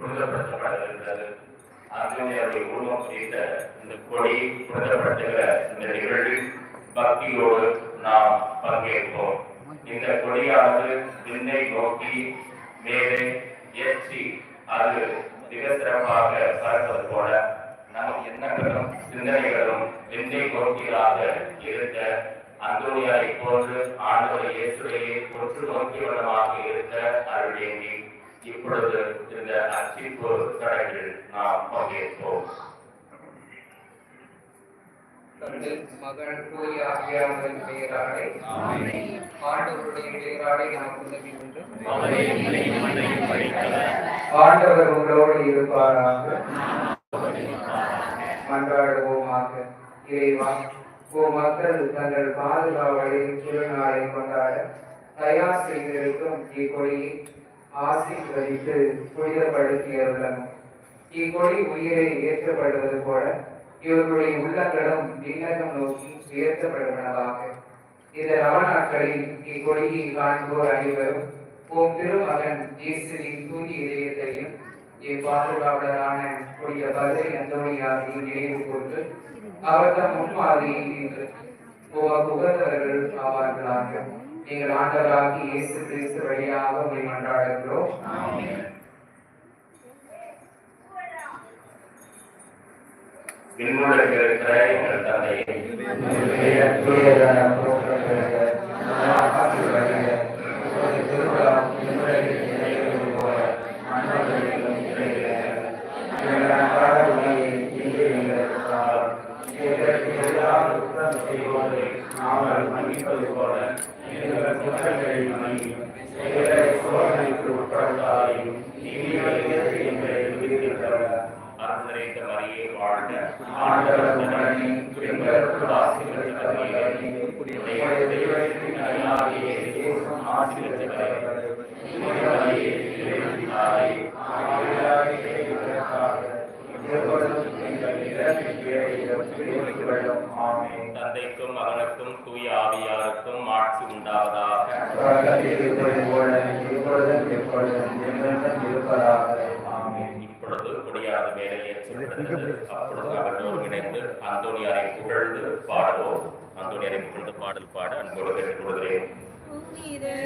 இப்பொழுது இந்த கொடியானது புனிதப்படுத்தப்படுகின்றது அன்றைய உருவம் செய்த இந்த கொடி புனிதப்படுத்துகிற இந்த நிகழ்வில் பக்தியோடு நாம் பங்கேற்போம் இந்த கொடியானது விண்ணை நோக்கி மேலே ஏற்றி அது மிக சிறப்பாக பறப்பது போல நம் எண்ணங்களும் சிந்தனைகளும் விண்ணை நோக்கியதாக இருக்க அந்தோனியாரை போன்று ஆண்டவர் இயேசுவையே ஒற்று நோக்கியவனமாக இருக்க அருள் வேண்டி இப்பொழுது இந்த அர்ச்சிப்பு சடங்கில் நாம் பங்கேற்போம். மகன் தூய பெயராலே ஆண்டவருடைய பெயராலே நமக்கு உதவி உண்டு ஆண்டவர் உங்களோடு இருப்பாராக. மன்றாடுவோமாக. இறைவா ஓ மக்கள் தங்கள் பாதுகாவலை திருநாளை கொண்டாட தயார் செய்திருக்கும் இக்கொடியை ஆசீர்வதித்து புனிதப்படுத்தியவர்களும் இக்கொடி உயிரை ஏற்றப்படுவது போல இவர்களுடைய உள்ளங்களும் விண்ணகம் நோக்கி உயர்த்தப்படுவனவாக. இந்த நவநாட்களில் இக்கொடியை காண்போர் அனைவரும் உன் திருமகன் இயேசுவின் தூய இதயத்தையும் இப்பாதுகாவலரான கூடிய பதை அந்தோணியாரையும் நினைவு கொண்டு அவர்தான் முன்மாதிரியை நின்று உமக்கு உகந்தவர்கள் ஆவார்களாக. நீங்கள் ஆண்டவராகி இயேசு கிறிஸ்து வழியாக உங்களை மன்றாடுகிறோம். எங்கள் தந்தையை நாங்கள் மன்னிப்பது போல எங்கள் குற்றங்களை சோதனைக்கு உட்படுத்தாதையும் மரியே வாழ்க ஆண்டவர் உடனே எங்களுக்கு தந்தைக்கும் மகனுக்கும் தூய ஆவியாருக்கும் ஆட்சி உண்டாவதாக. இப்பொழுது முடியாத வேலையை அப்பொழுது அவர்களோடு இணைந்து அந்தோனியாரை புகழ்ந்து பாடுவோம். அந்தோனியாரை புகழ்ந்து பாடல் பாட அன்போடு கேட்டுக்கொள்கிறேன். Thank